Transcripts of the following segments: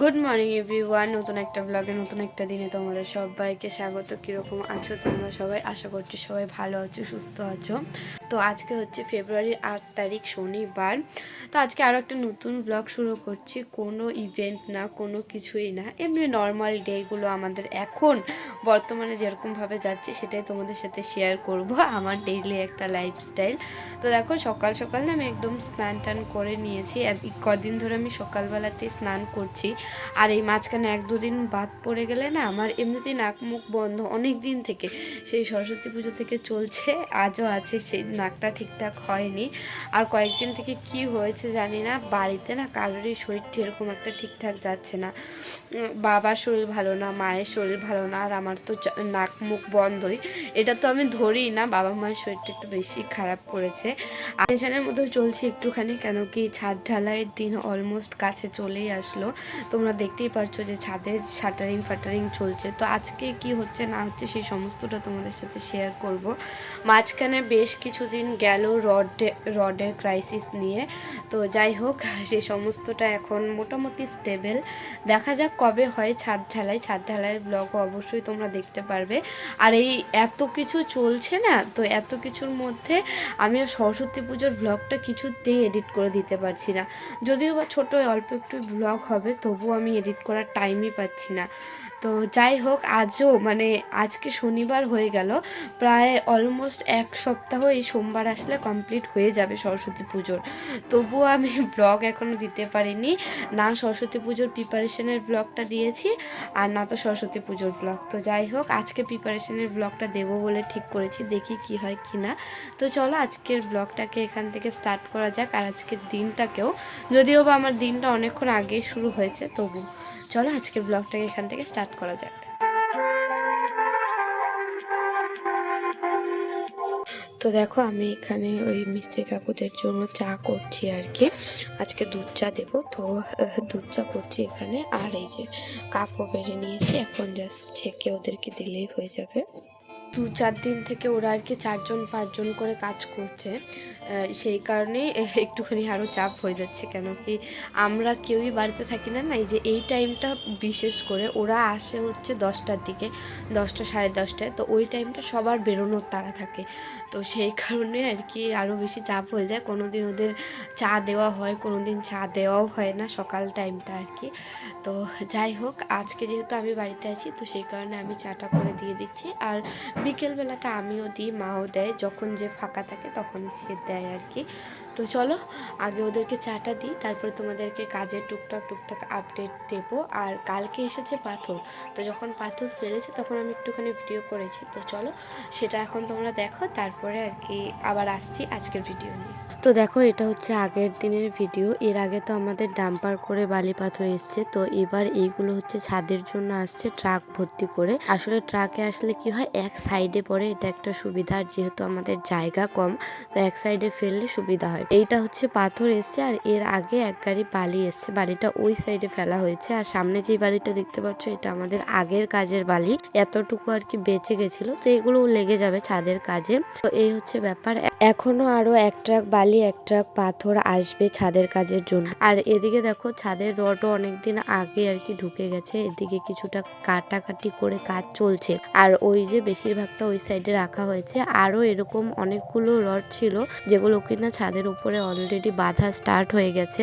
Good morning everyone নতুন একটা ব্লগে নতুন একটা দিনে তোমাদের সবাইকে স্বাগত। কীরকম আছো তোমরা সবাই? আশা করছি সবাই ভালো আছো, সুস্থ আছো। তো আজকে হচ্ছে ফেব্রুয়ারির আট তারিখ শনিবার। তো আজকে আরও একটা নতুন ব্লগ শুরু করছি। কোনো ইভেন্ট না, কোনো কিছুই না। এমনি নর্মাল ডেগুলো আমাদের এখন বর্তমানে যেরকমভাবে যাচ্ছে সেটাই তোমাদের সাথে শেয়ার করব। আমার ডেইলি একটা লাইফস্টাইল তো দেখো, সকাল সকাল না আমি একদম স্নান টান করে নিয়েছি। কদিন ধরে আমি সকালবেলাতেই স্নান করছি। আর এই মাঝখানে এক দুদিন বাদ পড়ে গেলে না আমার এমনিতেই নাক মুখ বন্ধ অনেক দিন থেকে। সেই সরস্বতী পুজো থেকে চলছে, আজও আছে সেই নাকটা ঠিকঠাক হয়নি। আর কয়েকদিন থেকে কি হয়েছে জানি না, বাড়িতে না কারোরই শরীরটা এরকম একটা ঠিকঠাক যাচ্ছে না। বাবার শরীর ভালো না, মায়ের শরীর ভালো না, আর আমার তো নাক মুখ বন্ধই। এটা তো আমি ধরি না, বাবা মায়ের শরীরটা একটু বেশি খারাপ করেছে। টেনশনের মধ্যেও চলছে একটুখানি, কেন কি ছাদ ঢালাইয়ের দিন অলমোস্ট কাছে চলেই আসলো। তোমরা দেখতেই পারছ যে ছাদে শাটারিং ফাটারিং চলছে। তো আজকে কি হচ্ছে না হচ্ছে সেই সমস্তটা তোমাদের সাথে শেয়ার করব। মাঝখানে বেশ কিছুদিন গেল রডে, রডের ক্রাইসিস নিয়ে। তো যাই হোক সেই সমস্তটা এখন মোটামুটি স্টেবল দেখা যাক কবে হয় ছাদ ঢালাই। ছাদ ঢালাইয়ের ব্লগও অবশ্যই তোমরা দেখতে পারবে। আর এই এত কিছু চলছে না, তো এত কিছুর মধ্যে আমি সরস্বতী পুজোর ব্লগটা কিছুতেই এডিট করে দিতে পারছি না। যদিও বা ছোটো, অল্প একটু ব্লগ হবে, তবুও আমি এডিট করার টাইমই পাচ্ছি না। তো যাই হোক, আজও মানে আজকে শনিবার হয়ে গেল। প্রায় অলমোস্ট এক সপ্তাহ এই সোমবার আসলে কমপ্লিট হয়ে যাবে সরস্বতী পুজোর। তবুও আমি ব্লগ এখনও দিতে পারিনি। না সরস্বতী পুজোর প্রিপারেশনের ব্লগটা দিয়েছি, আর না তো সরস্বতী পুজোর ব্লগ তো যাই হোক, আজকে প্রিপারেশনের ব্লগটা দেবো বলে ঠিক করেছি, দেখি কি হয় কি না। তো চলো, আজকের ব্লগটাকে এখান থেকে স্টার্ট করা যাক, আর আজকের দিনটাকেও। যদিও বা আমার দিনটা অনেকক্ষণ আগেই শুরু হয়েছে, তবু চলো আজকের ব্লগটাকে এখান থেকে স্টার্ট করা যাক। তো দেখো, আমি এখানে ওই মিস্ত্রি কাকুদের জন্য চা করছি আর কি। আজকে দুধ চা দেবো। তো দুধ চা করছি এখানে। আর এই যে কাপও বেড়ে নিয়েছি। এখন জাস্ট ছেঁকে ওদেরকে দিলেই হয়ে যাবে। দু চার দিন থেকে ওরা আর কি চারজন, পাঁচজন করে কাজ করছে। সেই কারণে একটুখানি আরও চাপ হয়ে যাচ্ছে কেন কি আমরা কেউই বাড়িতে থাকি না না যে এই টাইমটা বিশেষ করে ওরা আসে হচ্ছে দশটার দিকে, দশটা সাড়ে দশটায়। তো ওই টাইমটা সবার বেরোনোর তাড়া থাকে। তো সেই কারণে আর কি আরও বেশি চাপ হয়ে যায়। কোনো দিন ওদের চা দেওয়া হয় কোনো দিন চা দেওয়াও হয় না সকাল টাইমটা আর কি। তো যাই হোক, আজকে যেহেতু আমি বাড়িতে আছি, তো সেই কারণে আমি চাটা করে দিয়ে দিচ্ছি। আর বিকেলবেলাটা আমিও দিই, মাও দেয়, যখন যে ফাঁকা থাকে তখন সে দেয় আর কি। তো চলো, আগে ওদেরকে চাটা দিই, তারপরে তোমাদেরকে কাজের টুকটাক টুকটাক আপডেট দেবো। আর কালকে এসেছে পাথর, তো যখন পাথর ফেলেছে তখন আমি একটুখানি ভিডিও করেছি। তো চলো, সেটা এখন তোমরা দেখো, তারপরে আর কি আবার আসছি আজকের ভিডিও নিয়ে। তো দেখো, এটা হচ্ছে আগের দিনের ভিডিও এর আগে তো আমাদের ডাম্পার করে বালি পাথর এসছে, তো এবার এইগুলো হচ্ছে ছাদের জন্য আসছে, ট্রাক ভর্তি করে। আসলে ট্রাকে আসলে কি হয়, এক সাইডে পড়ে এটা একটা সুবিধা, আর যেহেতু আমাদের জায়গা কম, তো এক সাইডে ফেললে সুবিধা হয়। এইটা হচ্ছে পাথর এসছে, আর এর আগে এক গাড়ি বালি এসছে। বালিটা ওই সাইডে ফেলা হয়েছে, আর সামনে যে বালিটা দেখতে পাচ্ছ, এটা আমাদের আগের কাজের বালি। এতটুকু আর কি বেঁচে গেছিল, তো এগুলো লেগে যাবে ছাদের কাজে। তো এই হচ্ছে ব্যাপার। এখনও আরও এক ট্রাক বালি, এক ট্রাক পাথর আসবে ছাদের কাজের জন্য। আর এদিকে দেখো, ছাদের রডও অনেকদিন আগে আর কি ঢুকে গেছে। এদিকে কিছুটা কাটাকাটি করে কাজ চলছে। আর ওই যে বেশিরভাগটা ওই সাইডে রাখা হয়েছে। আরও এরকম অনেকগুলো রড ছিল, যেগুলো কিনা ছাদের উপরে অলরেডি বাঁধা স্টার্ট হয়ে গেছে।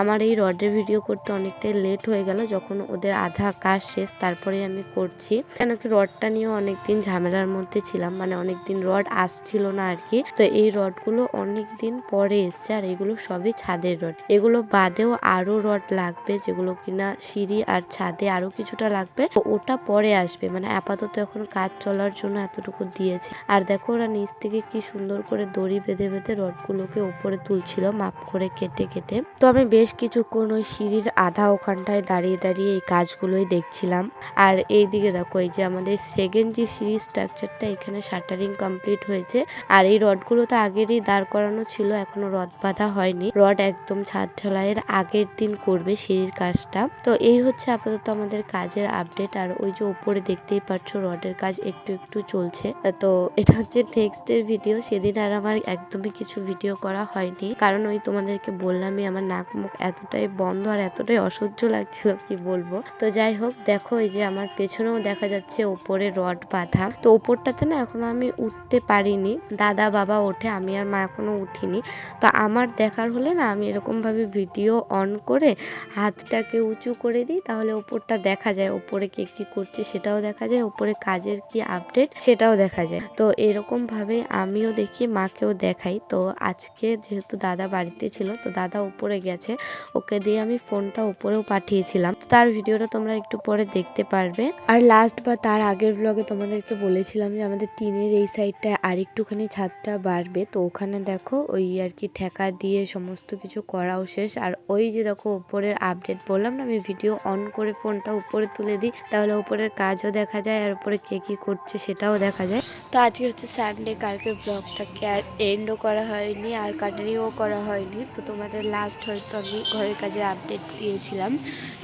আমার এই রডের ভিডিও করতে অনেকটাই লেট হয়ে গেল, যখন ওদের আধা কাজ শেষ তারপরে আমি করছি। কেন কি রডটা নিয়েও অনেকদিন ঝামেলার মধ্যে ছিলাম মানে অনেকদিন রড আসছিল না আর কি। তো এই রডগুলো অনেকদিন পরে এসছে, আর এগুলো সবই ছাদের রড। এগুলো বাদেও আরও রড লাগবে, যেগুলো কিনা সিঁড়ি আর ছাদে আরও কিছুটা লাগবে। ওটা পরে আসবে মানে আপাতত এখন কাজ চলার জন্য এতটুকু দিয়েছে। আর দেখো ওরা নিচ থেকে কি সুন্দর করে দড়ি বেঁধে বেঁধে রডগুলোকে উপরে তুলছিল, মাপ করে কেটে কেটে। তো আমি বেশ কিছুক্ষণ ওই সিঁড়ির আধা ওখানটায় দাঁড়িয়ে দাঁড়িয়ে এই কাজগুলোই দেখছিলাম। আর এইদিকে দেখো, এই যে আমাদের সেকেন্ড যে সিঁড়ি স্ট্রাকচারটা এখানে শাটারিং কমপ্লিট হয়েছে। আর এই রডগুলো তো আগেরই দাঁড় করানো ছিল, এখনও রড বাঁধা হয়নি। রড একদম ছাদ ঢালাইয়ের আগের দিন করবে সিঁড়ির কাজটা। তো এই হচ্ছে আপাতত আমাদের কাজের আপডেট আর ওই যে উপরে দেখতেই পাচ্ছ, রডের কাজ একটু একটু একটু চলছে। তো এটা হচ্ছে নেক্সট এর ভিডিও সেদিন আর আমার একদমই কিছু ভিডিও করা হয়নি। কারণ ওই তোমাদেরকে বললামই আমার নাক মুখ এতটাই বন্ধ আর এতটাই অসহ্য লাগছিল, কি বলব? তো যাই হোক, দেখো এই যে আমার পেছনেও দেখা যাচ্ছে ওপরে রড বাঁধা। তো ওপরটাতে না এখনও আমি উঠতে পারিনি। দাদা, বাবা ওঠে, আমি আর মা এখনও উঠিনি। তো আমার দেখার হলে না আমি এরকম ভাবে ভিডিও অন করে হাতটাকে উঁচু করে দিই, তাহলে ওপরটা দেখা যায়। ওপরে কে কি করছে সেটাও দেখা যায়। ওপরে কাজের কি আপডেট সেটাও দেখা যায়। তো এরকম ভাবে আমিও দেখি, মাকেও দেখাই। তো আজকে যেহেতু দাদা বাড়িতে ছিল, তো দাদা উপরে গেছে। ওকে দিয়ে আমি ফোনটা উপরেও পাঠিয়েছিলাম। তার ভিডিওটা তোমরা একটু পরে দেখতে পারবে। আর লাস্ট বা তার আগের ব্লগে তোমাদেরকে বলেছিলাম যে, আমাদের টিনের এই সাইডটায় আর একটুখানি ছাদটা বাড়বে। তো ওখানে দেখো ওই আর কি ঠেকা দিয়ে সমস্ত কিছু করাও শেষ। আর ওই যে দেখো উপরের আপডেট বললাম না, আমি ভিডিও অন করে ফোনটা উপরে তুলে দিই। তাহলে উপরের কাজও দেখা যায়, আর উপরে কে কি করছে সেটাও দেখা যায়। তো আজকে হচ্ছে সানডে কালকে ব্লগটাকে আর এন্ডও করা হয়নি আর কাটিনিও করা হয়নি। তো তোমাদের লাস্ট হয়তো আমি ঘরের কাজের আপডেট দিয়েছিলাম।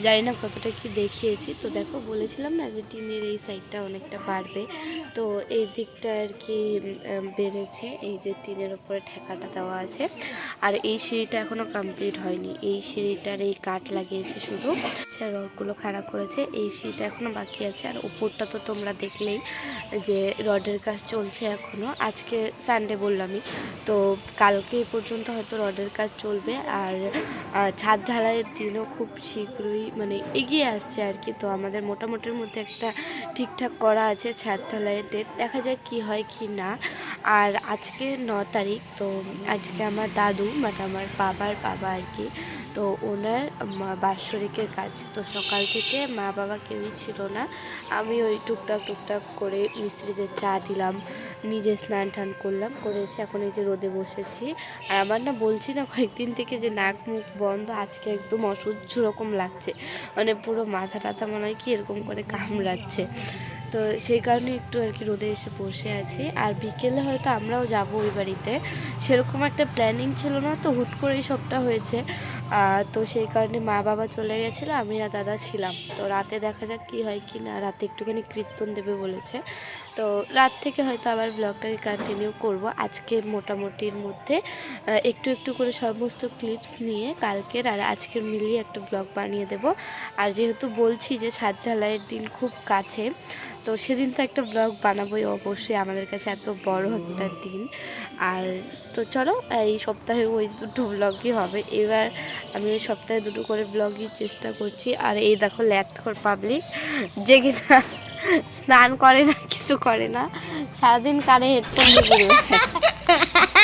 জানি না কতটা কি দেখিয়েছি। তো দেখো, বলেছিলাম না যে টিনের এই সাইডটা অনেকটা বাড়বে। তো এই দিকটা আর কি বেড়েছে। এই যে টিনের ওপরে ঠেকাটা দেওয়া আছে। আর এই সিঁড়িটা এখনও কমপ্লিট হয়নি। এই সিঁড়িটার এই কাঠ লাগিয়েছে শুধু। সে রডগুলো খাড়া করেছে। এই সিঁড়িটা এখনও বাকি আছে। আর উপরটা তো তোমরা দেখলেই যে রডের কাজ চলছে এখনও আজকে সানডে বললামই। তো কালকে পর্যন্ত হয়তো রডের কাজ চলবে আর ছাদ ঢালাইয়ের দিনও খুব শীঘ্রই মানে এগিয়ে আসছে আর কি। তো আমাদের মোটামুটির মধ্যে একটা ঠিকঠাক করা আছে ছাদ ঢালাইয়ের ডেট দেখা যায় কি হয় কি না। আর আজকে ন তারিখ, তো আজকে আমার দাদু মানে আমার বাবার বাবা আর কি তো ওনার বাৎসরিকের কাজ। তো সকাল থেকে মা বাবা কেউই ছিল না। আমি ওই টুকটাক টুকটাক করে মিস্ত্রিদের চা দিলাম, নিজে স্নান টান করলাম, করে এসে এখন এই যে রোদে বসেছি। আর আমার না বলছি না কয়েকদিন থেকে যে নাক মুখ বন্ধ, আজকে একদম অসহ্য রকম লাগছে। মানে পুরো মাথা টাথা মনে হয় কি এরকম করে কামড়াচ্ছে। তো সেই কারণে একটু আর কি রোদে এসে বসে আছি। আর বিকেলে হয়তো আমরাও যাব ওই বাড়িতে। সেরকম একটা প্ল্যানিং ছিল না, তো হুট করেই সবটা হয়েছে। তো সেই কারণে মা বাবা চলে গেছিল, আমি আর দাদা ছিলাম। তো রাতে দেখা যাক কি হয় কি না, রাতে একটুখানি কীর্তন দেবে বলেছে। তো রাত থেকে হয়তো আবার ব্লগটাকে কন্টিনিউ করব। আজকে মোটামুটির মধ্যে একটু একটু করে সমস্ত ক্লিপস নিয়ে কালকের আর আজকের মিলিয়ে একটা ব্লগ বানিয়ে দেব। আর যেহেতু বলছি যে ছাদ ঢালাইয়ের দিন খুব কাছে, তো সেদিন তো একটা ব্লগ বানাবোই অবশ্যই। আমাদের কাছে এত বড় একটা দিন। আর তো চলো, এই সপ্তাহে ওই দুটো ব্লগই হবে। এবার আমি ওই সপ্তাহে দুটো করে ব্লগই চেষ্টা করছি। আর এই দেখো ল্যাথর পাবলিক যে কিনা স্নান করে না, কিছু করে না। সারাদিন কানে হেডফোন দিয়ে।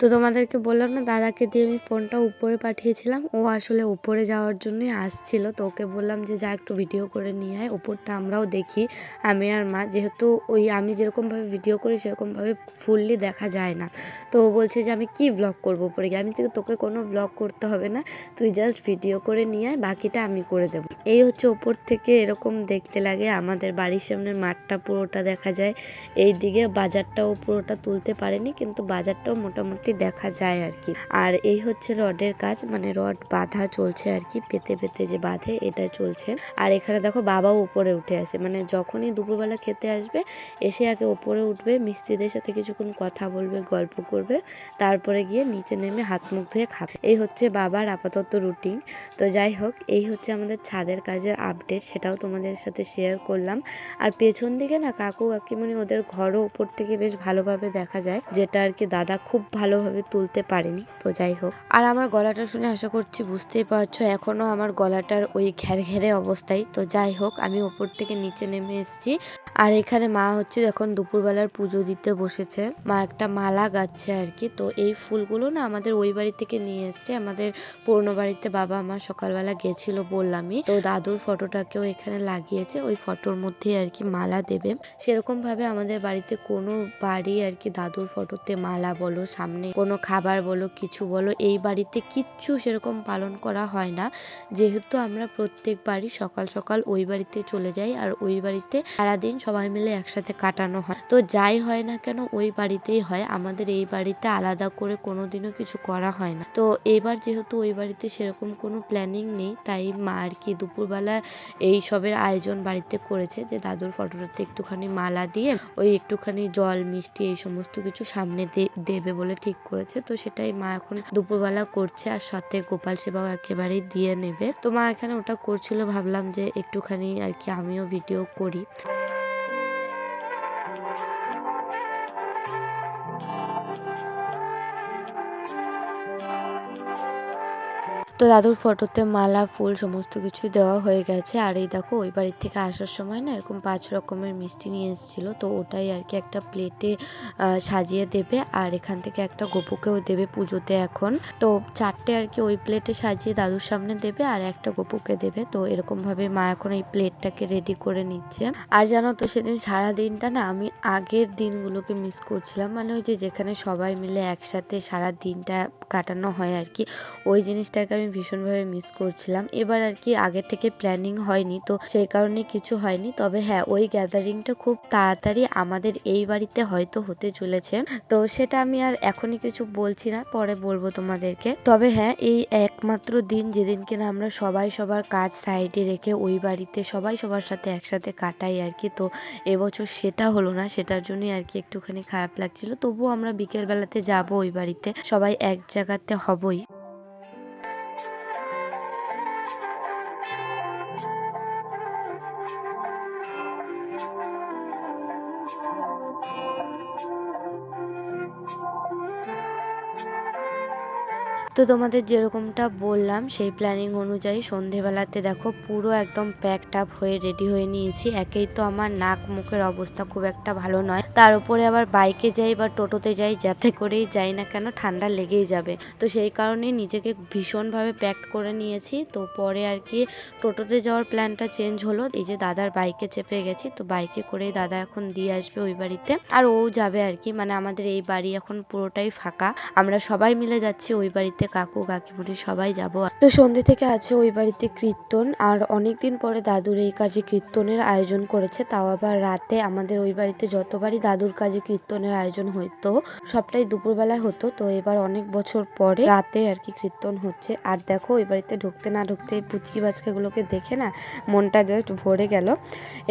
তো তোমাদেরকে বললাম না, দাদাকে দিয়ে আমি ফোনটা উপরে পাঠিয়েছিলাম। ও আসলে উপরে যাওয়ার জন্যই আসছিল, তো ওকে বললাম যে, যা একটু ভিডিও করে নিয়ে আয় ওপরটা আমরাও দেখি, আমি আর মা। যেহেতু ওই আমি যেরকমভাবে ভিডিও করি, সেরকমভাবে ফুললি দেখা যায় না। তো ও বলছে যে, আমি কি ব্লগ করব উপরে গিয়ে? আমি থেকে তোকে কোনো ব্লগ করতে হবে না, তুই জাস্ট ভিডিও করে নিয়ে আয়, বাকিটা আমি করে দেবো। এই হচ্ছে ওপর থেকে এরকম দেখতে লাগে, আমাদের বাড়ির সামনের মাঠটা পুরোটা দেখা যায়। এই দিকে বাজারটাও পুরোটা তুলতে পারেনি, কিন্তু বাজারটাও মোটামুটি দেখা যায় আর কি। আর এই হচ্ছে রডের কাজ মানে রড বাঁধা চলছে আর কি, পেতে পেতে যে বাঁধে এটা চলছে। আর এখানে দেখো বাবাও উপরে উঠে আসে মানে যখনই দুপুরবেলা খেতে আসবে, এসে আগে ওপরে উঠবে, মিস্ত্রিদের সাথে কিছুক্ষণ কথা বলবে, গল্প করবে, তারপরে গিয়ে নিচে নেমে হাত মুখ ধুয়ে খাবে। এই হচ্ছে বাবার আপাতত রুটিন তো যাই হোক, এই হচ্ছে আমাদের ছাদের কাজের আপডেট সেটাও তোমাদের সাথে শেয়ার করলাম। আর পেছন দিকে না কাকু কাকিমণি ওদের ঘরও উপর থেকে বেশ ভালোভাবে দেখা যায়, যেটা আর কি দাদা খুব ভালোভাবে তুলতে পারেনি, তো যাই হোক। আর আমার গলাটা শুনে আশা করছি বুঝতেই পারছ এখনও আমার গলাটার ওই ঘের ঘেরে অবস্থায় তো যাই হোক, আমি ওপর থেকে নিচে নেমে এসেছি। আর এখানে মা হচ্ছে এখন দুপুরবেলার পুজো দিতে বসেছে, মা একটা মালা গাচ্ছে আর কি। তো এই ফুলগুলো না আমাদের ওই বাড়ি থেকে নিয়ে এসছে, আমাদের পুরনো বাড়িতে বাবা মা সকালবেলা গেছিল বললামই। তো দাদুর ফটোটাকেও এখানে লাগিয়েছে, ওই ফটোর মধ্যেই আর কি মালা দেবে। সেরকম ভাবে আমাদের বাড়িতে কোনো বাড়ি আর কি দাদুর ফটোতে মালা বলো, সামনে কোনো খাবার বলো, কিছু বলো, এই বাড়িতে কিচ্ছু সেরকম পালন করা হয় না। যেহেতু আমরা প্রত্যেকবারই সকাল সকাল ওই বাড়িতে চলে যাই আর ওই বাড়িতে সারাদিন সবাই মিলে একসাথে কাটানো হয়। তো যাই হয় না কেন ওই বাড়িতেই হয়, আমাদের এই বাড়িতে আলাদা করে কোনোদিনও কিছু করা হয় না। তো এবার যেহেতু ওই বাড়িতে সেরকম কোনো প্ল্যানিং নেই, তাই মা আর কি দুপুরবেলা এই সবের আয়োজন বাড়িতে করেছে যে দাদুর ফটোটাতে একটুখানি মালা দিয়ে ওই একটুখানি জল, মিষ্টি এই সমস্ত কিছু সামনে দেবে বলে ঠিক করেছে। তো সেটাই মা এখন দুপুরবেলা করছে আর সাথে গোপাল সেবাও একেবারেই দিয়ে নেবে। তো মা এখানে ওটা করছিল, ভাবলাম যে একটুখানি আর কি আমিও ভিডিও করি। তো দাদুর ফটোতে মালা, ফুল সমস্ত কিছু দেওয়া হয়ে গেছে। আর এই দেখো, ওই বাড়ির থেকে আসার সময় না এরকম পাঁচ রকমের মিষ্টি নিয়ে এসেছিল। তো ওটাই আর কি একটা প্লেটে সাজিয়ে দেবে। আর এখান থেকে একটা গোপুকেও দেবে পুজোতে এখন। তো চারটে আর কি ওই প্লেটে সাজিয়ে দাদুর সামনে দেবে আর একটা গোপুকে দেবে। তো এরকম ভাবে মা এখন এই প্লেটটাকে রেডি করে নিচ্ছে। আর জানো তো, সেদিন সারা দিনটা না আমি আগের দিনগুলোকে মিস করছিলাম। মানে ওই যে যেখানে সবাই মিলে একসাথে সারা দিনটা কাটানো হয় আর কি, ওই জিনিসটাকে আমি ভীষণভাবে মিস করছিলাম। এবার আর কি আগে থেকে প্ল্যানিং হয়নি, তো সেই কারণে কিছু হয়নি। তবে হ্যাঁ ওই গ্যাদারিংটা খুব তাড়াতাড়ি আমাদের এই বাড়িতে হয়তো হতে চলেছে। তো সেটা আমি আর এখনই কিছু বলছি না, পরে বলব তোমাদেরকে। তবে হ্যাঁ এই একমাত্র দিন যেদিন কিনা আমরা সবাই সবার কাজ সাইডে রেখে ওই বাড়িতে সবাই সবার সাথে একসাথে কাটাই আর কি, তো এবছর সেটা হলো না। সেটার জন্যই আর কি একটুখানি খারাপ লাগছিল। তবুও আমরা বিকেলবেলাতে যাব ওই বাড়িতে। সবাই এক জায়গাতে হবই। তো তোমাদের যেরকমটা বললাম, সেই প্ল্যানিং অনুযায়ী সন্ধেবেলাতে দেখো পুরো একদম প্যাকড আপ হয়ে রেডি হয়ে নিয়েছি। একেই তো আমার নাক মুখের অবস্থা খুব একটা ভালো নয়। তার উপরে আবার বাইকে যাই বা টোটোতে যাই, যাতে করেই যাই না কেন ঠান্ডা লেগেই যাবে। তো সেই কারণে নিজেকে ভীষণভাবে প্যাকড করে নিয়েছি। তো পরে আর কি টোটোতে যাওয়ার প্ল্যানটা চেঞ্জ হলো। এই যে দাদার বাইকে চেপে গেছি। তো বাইকে করেই দাদা এখন দিয়ে আসবে ওই বাড়িতে। আর ও যাবে আর কি। মানে আমাদের এই বাড়ি এখন পুরোটাই ফাঁকা। আমরা সবাই মিলে যাচ্ছি ওই বাড়িতে কাকু, কাকিমুনি, সবাই যাব। তো সন্ধে থেকে আছে ওই বাড়িতে কীর্তন, আর অনেকদিন পরে দাদুর এই কাজে কীর্তনের আয়োজন করেছে, তাও আবার রাতে আমাদের ওই বাড়িতে যতবারই দাদুর কাজে কীর্তনের আয়োজন হতো সবটাই দুপুরবেলায় হতো, তো এবার অনেক বছর পরে রাতে আর কি কীর্তন হচ্ছে। আর দেখো, ওই বাড়িতে ঢুকতে না ঢুকতে পুচকি বাচ্চাগুলোকে দেখে না মনটা জাস্ট ভরে গেল।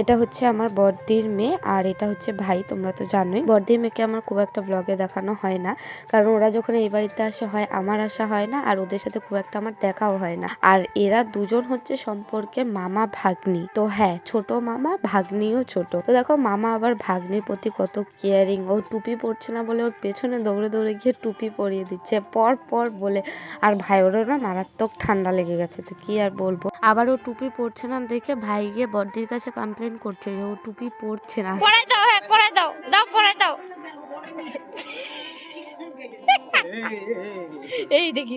এটা হচ্ছে আমার বর্দির মেয়ে, আর এটা হচ্ছে ভাই, তোমরা তো জানোই। বর্দির মেয়েকে আমার খুব একটা ব্লগে দেখানো হয় না, কারণ ওরা যখন এই বাড়িতে আসে হয়, আমার আসা হয় না, আর ওদের সাথে খুব একটা আমার দেখাও হয় না। আর এরা দুজন হচ্ছে সম্পর্কে মামা ভাগ্নি। তো হ্যাঁ ছোট মামা, ভাগ্নিও ছোট। তো দেখো, মামা আবার ভাগ্নির প্রতি কত কেয়ারিং ও টুপি পরছে না বলে ওর পেছনে দৌড়ে দৌড়ে গিয়ে টুপি পরিয়ে দিচ্ছে। পর পর বলে, আর ভাইয়েরও না মারাত্মক ঠান্ডা লেগে গেছে, তো কি আর বলব? আবার ও টুপি পরছে না দেখে ভাই গিয়ে বর্দির কাছে কমপ্লেন করছে যে ও টুপি পরছে না। পড়াই দাও হ্যাঁ পড়াই দাও দাও পড়াই দাও। এই দেখি।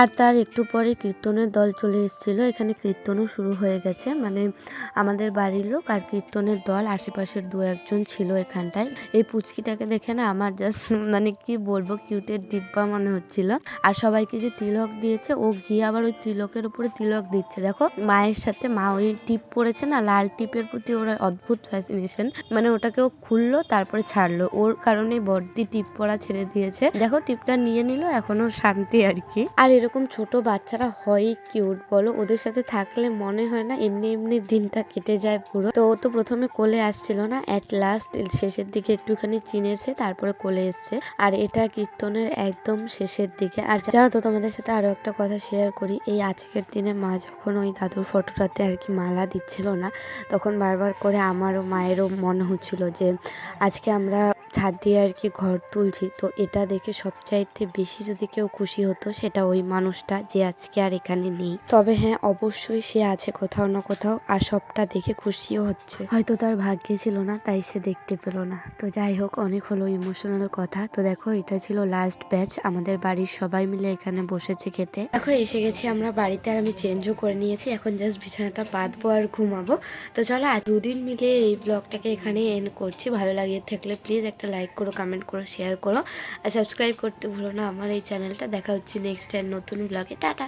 আর তার একটু পরে কীর্তনের দল চলে এসেছিল। এখানে কীর্তনও শুরু হয়ে গেছে। মানে আমাদের বাড়ির লোক আর কীর্তনের দল, আশেপাশের দু একজন ছিল এখানটায়। এই পুচকিটাকে দেখে না আমার জাস্ট মানে কি বলব কিউটের ডিব্বা মনে হচ্ছিল। আর সবাইকে যে তিলক দিয়েছে, ও গিয়ে আবার ওই তিলকের উপরে তিলক দিচ্ছে। দেখো, মায়ের সাথে মা ওই টিপ পড়েছে না, লাল টিপের প্রতি ওর অদ্ভুত ফ্যাসিনেশন মানে ওটাকে ও খুললো, তারপরে ছাড়লো। ওর কারণে বর্দি টিপ পড়া ছেড়ে দিয়েছে। দেখো, টিপটা নিয়ে নিল এখনও শান্তি আর কি। আর এরকম ছোট বাচ্চারা হয় কিউট বলো? ওদের সাথে থাকলে মনে হয় না এমনি এমনি দিনটা কেটে যায় পুরো। তো ও তো প্রথমে কোলে আসছিল না অ্যাট লাস্ট শেষের দিকে একটুখানি চিনেছে, তারপরে কোলে এসছে। আর এটা কীর্তনের একদম শেষের দিকে। আর জানো তো, তোমাদের সাথে আরও একটা কথা শেয়ার করি। এই আজকের দিনে মা যখন ওই দাদুর ফটোটাতে আর কি মালা দিচ্ছিল না, তখন বারবার করে আমারও, মায়েরও মনে হচ্ছিল যে, আজকে আমরা ছাদ দিয়ে আর কি ঘর তুলছি। তো এটা দেখে সবচাইতে বেশি যদি কেউ খুশি হতো, সেটা ওই মানুষটা যে আজকে আর এখানে নেই। তবে হ্যাঁ অবশ্যই সে আছে কোথাও না কোথাও আর সবটা দেখে খুশিও হচ্ছে। হয়তো তার ভাগ্যে ছিল না, তাই সে দেখতে পেল না। তো যাই হোক, অনেক হলো ইমোশনাল কথা। তো দেখো, এটা ছিল লাস্ট ব্যাচ আমাদের বাড়ির সবাই মিলে এখানে বসেছে খেতে। দেখো, এসে গেছি আমরা বাড়িতে আর আমি চেঞ্জও করে নিয়েছি। এখন জাস্ট বিছানাটা পাতবো আর ঘুমাবো। তো চলো দুদিন মিলে এই ব্লগটাকে এখানে এন্ড করছি। ভালো লাগিয়ে থাকলে প্লিজ একটা লাইক করো কমেন্ট করো শেয়ার করো। আর সাবস্ক্রাইব করতে ভুলো না। আমার এই চ্যানেলটা দেখা হচ্ছে নেক্সট টাইম নতুন ব্লগে টাটা!